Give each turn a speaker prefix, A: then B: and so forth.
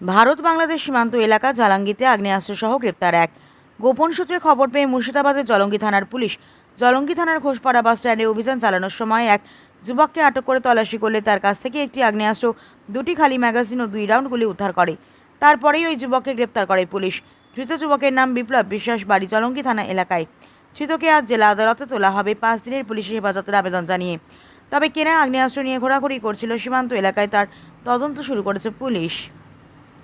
A: ভারত বাংলাদেশ সীমান্ত এলাকা জালাঙ্গিতে আগ্নেয়াস্ত্র সহ গ্রেপ্তার এক। গোপন সূত্রে খবর পেয়ে মুর্শিদাবাদের জলঙ্গি থানার পুলিশ জলঙ্গি থানার ঘোষপাড়া বাস স্ট্যান্ডে অভিযান চালানোর সময় এক যুবককে আটক করে তল্লাশি করলে তার কাছ থেকে একটি আগ্নেয়াস্ত্র, দুটি খালি ম্যাগাজিন ও দুই রাউন্ড গুলি উদ্ধার করে। তারপরেই ওই যুবককে গ্রেপ্তার করে পুলিশ। ধৃত যুবকের নাম বিপ্লব বিশ্বাস, বাড়ি জলঙ্গি থানা এলাকায়। ধৃতকে আজ জেলা আদালতে তোলা হবে পাঁচ দিনের পুলিশি হেফাজতের আবেদন জানিয়ে। তবে কেনা আগ্নেয়াস্ত্র নিয়ে ঘোরাঘুরি করছিল সীমান্ত এলাকায় তার তদন্ত শুরু করেছে পুলিশ।